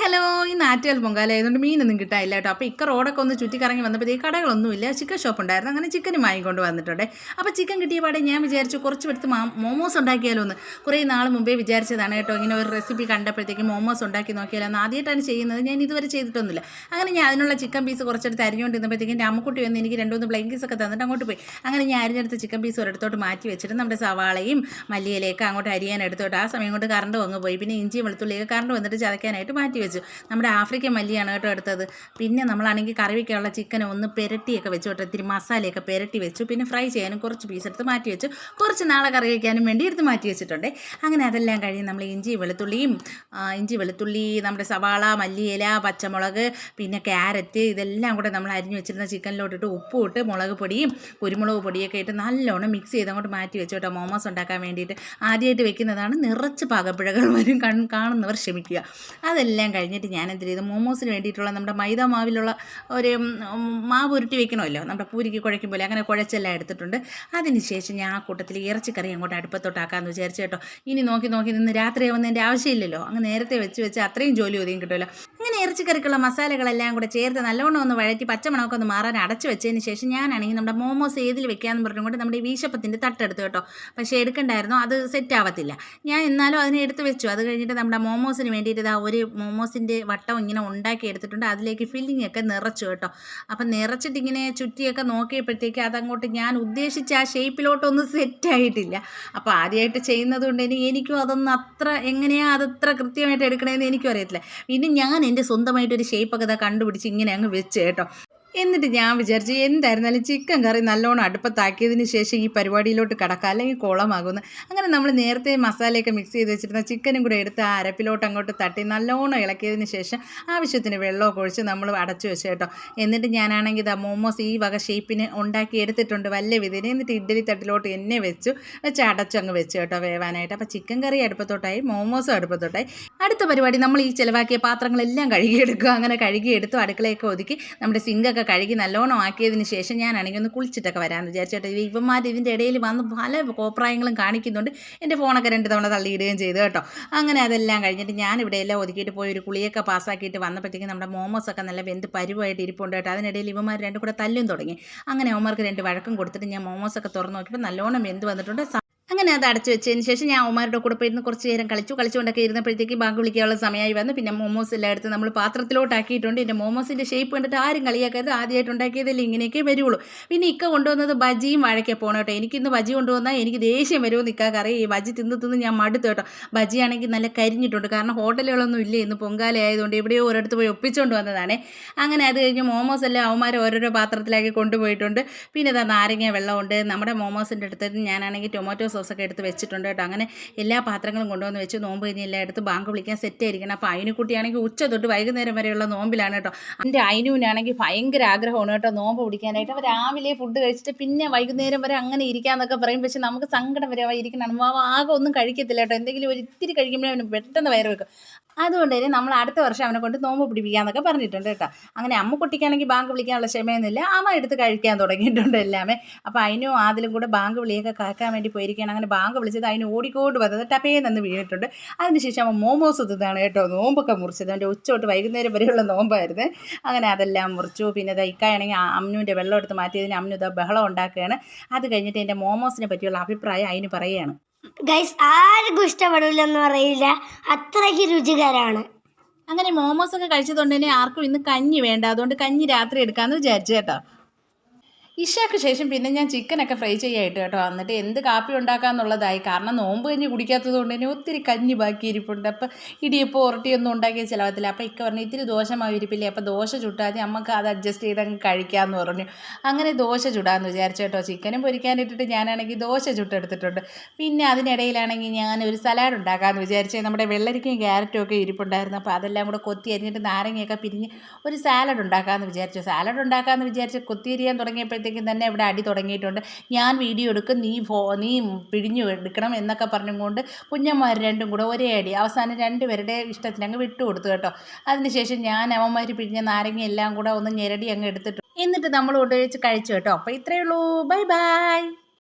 Hello ഈ നാറ്റുകാൽ പൊങ്കാല ആയതുകൊണ്ട് മീനൊന്നും കിട്ടാനില്ല കേട്ടോ. അപ്പോൾ ഇക്ക റോഡൊക്കെ ഒന്ന് ചുറ്റിക്കറങ്ങി വന്നപ്പോഴത്തേക്ക് കടകളൊന്നുമില്ല. ചിക്കൻ ഷോപ്പ് ഉണ്ടായിരുന്നു അങ്ങനെ ചിക്കനും വാങ്ങിക്കൊണ്ട് വന്നിട്ടുണ്ട്. അപ്പോൾ ചിക്കൻ കിട്ടിയ പാടെ ഞാൻ വിചാരിച്ചു കുറച്ച് എടുത്ത് മോമോസ് ഉണ്ടാക്കിയാലോ എന്ന്. കുറേ നാൾ മുമ്പേ വിചാരിച്ചതാണ് കേട്ടോ ഇങ്ങനെ ഒരു റെസിപ്പി കണ്ടപ്പോഴത്തേക്ക് മോമോസ് ഉണ്ടാക്കി നോക്കിയാലോ എന്ന്. ആദ്യമായിട്ടാണ് ചെയ്യുന്നത്. ഞാൻ ഇതുവരെ ചെയ്തിട്ടൊന്നുമില്ല. അങ്ങനെ ഞാൻ അതിനുള്ള ചിക്കൻ പീസ് കുറച്ചെടുത്ത് അരിഞ്ഞുകൊണ്ടിരുന്നപ്പോഴത്തേക്കും എന്റെ അമ്മക്കുട്ടി വന്ന് എനിക്ക് രണ്ടു മൂന്ന് ബ്ലൈങ്കീസ് ഒക്കെ തന്നിട്ട് അങ്ങോട്ട് പോയി. അങ്ങനെ ഞാൻ അരിഞ്ഞെടുത്ത ചിക്കൻ പീസ് ഒരിടത്തോട്ട് മാറ്റി വെച്ചിട്ട് നമ്മുടെ സവാളയും മല്ലിയിലേക്ക് അങ്ങോട്ട് അരിയാൻ എടുത്തോട്ട്. ആ സമയം കൊണ്ട് കറണ്ട് വന്ന് പോയി. പിന്നെ ഇഞ്ചിയും വെളുത്തുള്ളിയൊക്കെ കറണ്ട് വന്നിട്ട് ചതയ്ക്കാനായിട്ട് മാറ്റി വെച്ചു. നമ്മുടെ ആഫ്രിക്കൻ മല്ലിയാണ് കേട്ടോ എടുത്തത്. പിന്നെ നമ്മളാണെങ്കിൽ കറി വയ്ക്കാനുള്ള ചിക്കൻ ഒന്ന് പെരട്ടിയൊക്കെ വെച്ചു കേട്ടോ. ഇത്തിരി മസാലയൊക്കെ പെരട്ടി വെച്ചു. പിന്നെ ഫ്രൈ ചെയ്യാനും കുറച്ച് പീസ് എടുത്ത് മാറ്റി വെച്ചു. കുറച്ച് നാളെ കറി വയ്ക്കാനും വേണ്ടി എടുത്ത് മാറ്റി വെച്ചിട്ടുണ്ട്. അങ്ങനെ അതെല്ലാം കഴിഞ്ഞ് നമ്മൾ ഇഞ്ചി വെളുത്തുള്ളിയും ഇഞ്ചി വെളുത്തുള്ളി നമ്മുടെ സവാള മല്ലിയില പച്ചമുളക് പിന്നെ ക്യാരറ്റ് ഇതെല്ലാം കൂടെ നമ്മൾ അരിഞ്ഞു വെച്ചിരുന്ന ചിക്കനിലോട്ടിട്ട് ഉപ്പും ഇട്ട് മുളക് പൊടിയും കുരുമുളക് പൊടിയൊക്കെ ഇട്ട് നല്ലോണം മിക്സ് ചെയ്ത് അങ്ങോട്ട് മാറ്റി വെച്ചു കേട്ടോ. മോമോസ് ഉണ്ടാക്കാൻ വേണ്ടിയിട്ട്. ആദ്യമായിട്ട് വെക്കുന്നതാണ് നിറച്ച് പാകപ്പിഴകൾ വരും. കാണുന്നവർ ക്ഷമിക്കുക. അതെല്ലാം കഴിഞ്ഞിട്ട് ഞാൻ എന്ത് ചെയ്തു? മോമോസിന് വേണ്ടിയിട്ടുള്ള നമ്മുടെ മൈദ മാവിലുള്ള ഒരു മാവ് ഉരുട്ടി വെക്കണമല്ലോ? നമ്മുടെ പൂരിക്ക് കുഴയ്ക്കും പോലെ അങ്ങനെ കുഴച്ചെല്ലാം എടുത്തിട്ടുണ്ട്. അതിനുശേഷം ഞാൻ ആ കൂട്ടത്തിൽ ഇറച്ചിക്കറി അങ്ങോട്ട് അടുപ്പത്തോട്ടാക്കാമെന്ന് വിചാരിച്ചു കേട്ടോ. ഇനി നോക്കി നോക്കി നിന്ന് രാത്രി ആവുന്നതിന്റെ ആവശ്യമില്ലല്ലോ. അങ്ങ് നേരത്തെ വെച്ച് വെച്ച് അത്രയും ജോലി ഒതുങ്ങി കിട്ടുമല്ലോ. അങ്ങനെ ഇറച്ചിക്കറിക്കുള്ള മസാലകളെല്ലാം കൂടെ ചേർത്ത് നല്ലവണ്ണം ഒന്ന് വഴറ്റി പച്ചമണമൊക്കെ ഒന്ന് മാറാൻ അടച്ചു വെച്ചതിന് ശേഷം ഞാനാണെങ്കിൽ നമ്മുടെ മോമോസ് ഏതിൽ വെക്കാമെന്ന് പറഞ്ഞുകൊണ്ട് നമ്മുടെ ഈ വീശപ്പത്തിന്റെ തട്ടെടുത്ത് കേട്ടോ. പക്ഷേ എടുക്കണ്ടായിരുന്നു അത് സെറ്റ് ആവത്തില്ല. ഞാൻ എന്നാലും അതിനെ എടുത്ത് വെച്ചു. അത് കഴിഞ്ഞിട്ട് നമ്മുടെ മോമോസിന് വേണ്ടിയിട്ട് ഇതാ ഒരു മോമോസിന്റെ വട്ടം ഇങ്ങനെ ഉണ്ടാക്കി എടുത്തിട്ടുണ്ട്. അതിലേക്ക് ഫില്ലിംഗ് ഒക്കെ നിറച്ചു കേട്ടോ. അപ്പം നിറച്ചിട്ട് ഇങ്ങനെ ചുറ്റിയൊക്കെ നോക്കിയപ്പോഴത്തേക്ക് അതങ്ങോട്ട് ഞാൻ ഉദ്ദേശിച്ച ആ ഷേപ്പിലോട്ടൊന്നും സെറ്റായിട്ടില്ല അപ്പോൾ ആദ്യമായിട്ട് ചെയ്യുന്നത് കൊണ്ട് ഇനി എനിക്കും അതൊന്നും അത്ര എങ്ങനെയാണ് അതത്ര കൃത്യമായിട്ട് എടുക്കണമെന്ന് എനിക്കും അറിയത്തില്ല. പിന്നെ ഞാൻ എന്റെ സ്വന്തമായിട്ടൊരു ഷേപ്പൊക്കെ ഇതാ കണ്ടുപിടിച്ച് ഇങ്ങനെ അങ്ങ് വെച്ച് കേട്ടോ. എന്നിട്ട് ഞാൻ വിചാരിച്ചു എന്തായിരുന്നാലും ചിക്കൻ കറി നല്ലോണം അടുപ്പത്താക്കിയതിന് ശേഷം ഈ പരിപാടിയിലോട്ട് കടക്കാം അല്ലെങ്കിൽ കുളമാകുന്നു അങ്ങനെ നമ്മൾ നേരത്തെ മസാലയൊക്കെ മിക്സ് ചെയ്ത് വെച്ചിരുന്ന ചിക്കനും കൂടെ എടുത്ത് ആ അരപ്പിലോട്ട് അങ്ങോട്ട് തട്ടി നല്ലോണം ഇളക്കിയതിന് ശേഷം ആവശ്യത്തിന് വെള്ളമൊക്കെ ഒഴിച്ച് നമ്മൾ അടച്ചു വെച്ചു കേട്ടോ. എന്നിട്ട് ഞാനാണെങ്കിൽ ഇതാ മോമോസ് ഈ വക ഷേപ്പിന് ഉണ്ടാക്കി എടുത്തിട്ടുണ്ട് വലിയ വിധേന. എന്നിട്ട് ഇഡ്ഡലി തട്ടിലോട്ട് എന്നെ വെച്ചു വെച്ച് അടച്ചു അങ്ങ് വെച്ചു കേട്ടോ വേവാനായിട്ട്. അപ്പോൾ ചിക്കൻ കറി അടുപ്പത്തോട്ടായി മോമോസും അടുപ്പത്തോട്ടായി. അടുത്ത പരിപാടി നമ്മൾ ഈ ചിലവാക്കിയ പാത്രങ്ങളെല്ലാം കഴുകിയെടുക്കുക. അങ്ങനെ കഴുകിയെടുത്തു അടുക്കളയൊക്കെ ഒതുക്കി നമ്മുടെ സിങ്കൊക്കെ കഴുകി നല്ലോണം ആക്കിയതിന് ശേഷം ഞാനാണെങ്കിൽ ഒന്ന് കുളിച്ചിട്ടൊക്കെ വരാമെന്ന് വിചാരിച്ചിട്ട് ഇവന്മാർ ഇതിന്റെ ഇടയിൽ വന്ന് പല കോപ്രായങ്ങളും കാണിക്കുന്നുണ്ട്. എന്റെ ഫോണൊക്കെ രണ്ട് തവണ തള്ളിയിടുകയും ചെയ്തു കേട്ടോ. അങ്ങനെ അതെല്ലാം കഴിഞ്ഞിട്ട് ഞാനിവിടെ എല്ലാം ഒതുക്കിയിട്ട് പോയി ഒരു കുളിയൊക്കെ പാസ്സാക്കിയിട്ട് വന്നപ്പോഴത്തേക്കും നമ്മുടെ മോമോസൊക്കെ നല്ല വെന്ത് പരുവായിട്ട് ഇരിപ്പുണ്ട് കേട്ടോ. അതിനിടയിൽ ഇവന്മാർ രണ്ടും കൂടെ തല്ലും തുടങ്ങി. അങ്ങനെ അവന്മാർക്ക് രണ്ട് വഴക്കം കൊടുത്തിട്ട് ഞാൻ മോമോസൊക്കെ തുറന്ന് നോക്കിയപ്പോൾ നല്ലോണം വെന്ത് വന്നിട്ടുണ്ട്. അങ്ങനെ അത് അടച്ചു വെച്ചതിന് ശേഷം ഞാൻ ഉമാരുടെ കൂടെ പോയിരുന്ന് കുറച്ച് നേരം കളിച്ചു. കളിച്ചുകൊണ്ടൊക്കെ ഇരുന്നപ്പോഴത്തേക്ക് ബാങ്ക് വിളിക്കാനുള്ള സമയമായി വന്നു. പിന്നെ മോമോസ് എല്ലാം എടുത്ത് നമ്മൾ പാത്രത്തിലോട്ടാക്കിയിട്ടുണ്ട്. എന്റെ മോമോസിന്റെ ഷേപ്പ് കണ്ടിട്ട് ആരും കളിയാക്കരുത്. ആദ്യമായിട്ട് ഉണ്ടാക്കിയതല്ലേ ഇങ്ങനെയൊക്കെ വരുള്ളൂ പിന്നെ ഇക്ക കൊണ്ടുവന്നത് ബജിയും പോകണം കേട്ടോ. എനിക്കിന്ന് ബജി കൊണ്ടുവന്നാൽ എനിക്ക് ദേഷ്യം വരുമോ അറിയാം. ഈ ബജി തിന്ന് തിന്ന് ഞാൻ മടുത്തു കേട്ടോ. ബജിയാണെങ്കിൽ നല്ല കരിഞ്ഞിട്ടുണ്ട്. കാരണം ഹോട്ടലുകളൊന്നും ഇല്ല? ഇന്ന് പൊങ്കാല ആയതുകൊണ്ട് എവിടെയോ ഒരിടത്ത് പോയി ഒപ്പിച്ചുകൊണ്ട് വന്നതാണ്. അങ്ങനെ അത് കഴിഞ്ഞ് മോമോസ് എല്ലാം അവന്മാർ ഓരോരോ പാത്രത്തിലാക്കി കൊണ്ടുപോയിട്ടുണ്ട്. പിന്നെ ഇതാ നാരങ്ങ വെള്ളമുണ്ട്. നമ്മുടെ മോമോസിന്റെ അടുത്ത് ഞാനാണെങ്കിൽ ടൊമാറ്റോ സോസൊക്കെ എടുത്ത് വെച്ചിട്ടുണ്ട് കേട്ടോ. അങ്ങനെ എല്ലാ പാത്രങ്ങളും കൊണ്ടുവന്ന് വെച്ച് നോമ്പ് കഴിഞ്ഞ് എല്ലാം എടുത്ത് ബാങ്ക് വിളിക്കാൻ സെറ്റ് ആയിരിക്കണം. അപ്പോൾ അയിനുക്കുട്ടിയാണെങ്കിൽ ഉച്ച തൊട്ട് വൈകുന്നേരം വരെയുള്ള നോമ്പിലാണ് കേട്ടോ. എന്റെ അയിനുവിനാണെങ്കിൽ ഭയങ്കര ആഗ്രഹമാണ് കേട്ടോ നോമ്പ് പിടിക്കാനായിട്ട്. അപ്പോൾ രാവിലെ ഫുഡ് കഴിച്ചിട്ട് പിന്നെ വൈകുന്നേരം വരെ അങ്ങനെ ഇരിക്കാമെന്നൊക്കെ പറയും. പക്ഷേ നമുക്ക് സങ്കടം വരെ ഇരിക്കണം ആകെ ഒന്നും കഴിക്കത്തില്ല കേട്ടോ. എന്തെങ്കിലും ഒരു ഇത്തിരി കഴിക്കുമ്പോഴേ അവന് പെട്ടെന്ന് വയറ് വെക്കും. അതുകൊണ്ട് തന്നെ നമ്മൾ അടുത്ത വർഷം അവനെ കൊണ്ട് നോമ്പ് പിടിപ്പിക്കാന്നൊക്കെ പറഞ്ഞിട്ടുണ്ട് കേട്ടോ. അങ്ങനെ അമ്മ കുട്ടിക്കാണെങ്കിൽ ബാങ്ക് വിളിക്കാനുള്ള ക്ഷമയൊന്നുമില്ല. അമ്മ എടുത്ത് കഴിക്കാൻ തുടങ്ങിയിട്ടുണ്ട് എല്ലാമേ. അപ്പോൾ അതിനും ആദിലും കൂടെ ബാങ്ക് വിളിയൊക്കെ കാക്കാൻ വേണ്ടി പോയിരിക്കുകയാണ്. അങ്ങനെ ബാങ്ക് വിളിച്ചത് അതിന് ഓടിക്കോട്ട് വന്നത് ടപ്പേ നിന്ന് വീണിട്ടുണ്ട്. അതിനുശേഷം അവൻ മോമോസ് തിന്നാണ് കേട്ടോ. നോമ്പൊക്കെ മുറിച്ചത്. അവന്റെ ഉച്ചോട്ട് വൈകുന്നേരം വരെയുള്ള നോമ്പായിരുന്നു. അങ്ങനെ അതെല്ലാം മുറിച്ചു. പിന്നെ ഇക്കായാണെങ്കിൽ അമ്മുവിന്റെ വെള്ളം എടുത്ത് മാറ്റിയതിന് അമ്മു ഇതാ ബഹളം ഉണ്ടാക്കുകയാണ്. അത് കഴിഞ്ഞിട്ട് എന്റെ മോമോസിനെ പറ്റിയുള്ള അഭിപ്രായം അതിന് പറയുകയാണ്. ഗൈസ് ആർക്കും ഇഷ്ടപ്പെടില്ലെന്ന് പറയില്ല. അത്രയ്ക്ക് രുചികരാണ് അങ്ങനെ മോമോസ് ഒക്കെ കഴിച്ചതുകൊണ്ട് തന്നെ ആർക്കും ഇന്ന് കഞ്ഞി വേണ്ട. അതുകൊണ്ട് കഞ്ഞി രാത്രി എടുക്കാമെന്ന് വിചാരിച്ചു കേട്ടോ. ഇഷയ്ക്ക് ശേഷം പിന്നെ ഞാൻ ചിക്കനൊക്കെ ഫ്രൈ ചെയ്യായിട്ട് കേട്ടോ. എന്നിട്ട് എന്ത് കാപ്പി ഉണ്ടാക്കാമെന്നുള്ളതായി കാരണം നോമ്പ് കഞ്ഞി കുടിക്കാത്തത് കൊണ്ട് തന്നെ ഒത്തിരി കഞ്ഞി ബാക്കി ഇരിപ്പുണ്ട്. അപ്പോൾ ഇടിയപ്പോൾ ഉറട്ടിയൊന്നും ഉണ്ടാക്കിയ ചിലവത്തില്ല. അപ്പോൾ ഇക്ക പറഞ്ഞു ഇത്തിരി ഇരിപ്പില്ലേ അപ്പോൾ ദോശ ചുട്ടാതെ. നമുക്ക് അത് അഡ്ജസ്റ്റ് ചെയ്ത് അങ്ങ് കഴിക്കാമെന്ന് പറഞ്ഞു. അങ്ങനെ ദോശ ചുടാമെന്ന് വിചാരിച്ചു കേട്ടോ. ചിക്കനും പൊരിക്കാനിട്ടിട്ട് ഞാനാണെങ്കിൽ ദോശ ചുട്ടെടുത്തിട്ടുണ്ട്. പിന്നെ അതിനിടയിലാണെങ്കിൽ ഞാൻ ഒരു സലാഡ് ഉണ്ടാക്കാമെന്ന് വിചാരിച്ചു നമ്മുടെ വെള്ളരിക്കയും ക്യാരറ്റും ഒക്കെ ഇരിപ്പുണ്ടായിരുന്നു. അപ്പോൾ അതെല്ലാം കൂടെ കൊത്തി അരിഞ്ഞിട്ട് നാരങ്ങയൊക്കെ പിരിഞ്ഞ് ഒരു സാലഡ് ഉണ്ടാക്കാമെന്ന് വിചാരിച്ചു. സാലഡ് ഉണ്ടാക്കാമെന്ന് വിചാരിച്ച് കൊത്തി അരിയാൻ തുടങ്ങിയപ്പോഴത്തേക്ക് അപ്പോഴത്തേക്കും തന്നെ ഇവിടെ അടി തുടങ്ങിയിട്ടുണ്ട്. ഞാൻ വീഡിയോ എടുക്കും നീ ഫോ നീ പിഴിഞ്ഞു എടുക്കണം എന്നൊക്കെ പറഞ്ഞുകൊണ്ട് കുഞ്ഞന്മാർ രണ്ടും കൂടെ ഒരേ അടി. അവസാനം രണ്ടുപേരുടെ ഇഷ്ടത്തിന് അങ്ങ് വിട്ടു കൊടുത്തു കേട്ടോ. അതിനുശേഷം ഞാൻ അവന്മാർ പിഴിഞ്ഞ നാരങ്ങ എല്ലാം കൂടെ ഒന്ന് ഞെരടി അങ്ങ് എടുത്തിട്ടു. എന്നിട്ട് നമ്മൾ കൊണ്ടുവച്ച് കഴിച്ചു കേട്ടോ. അപ്പോൾ ഇത്രയേ ഉള്ളൂ. Bye bye.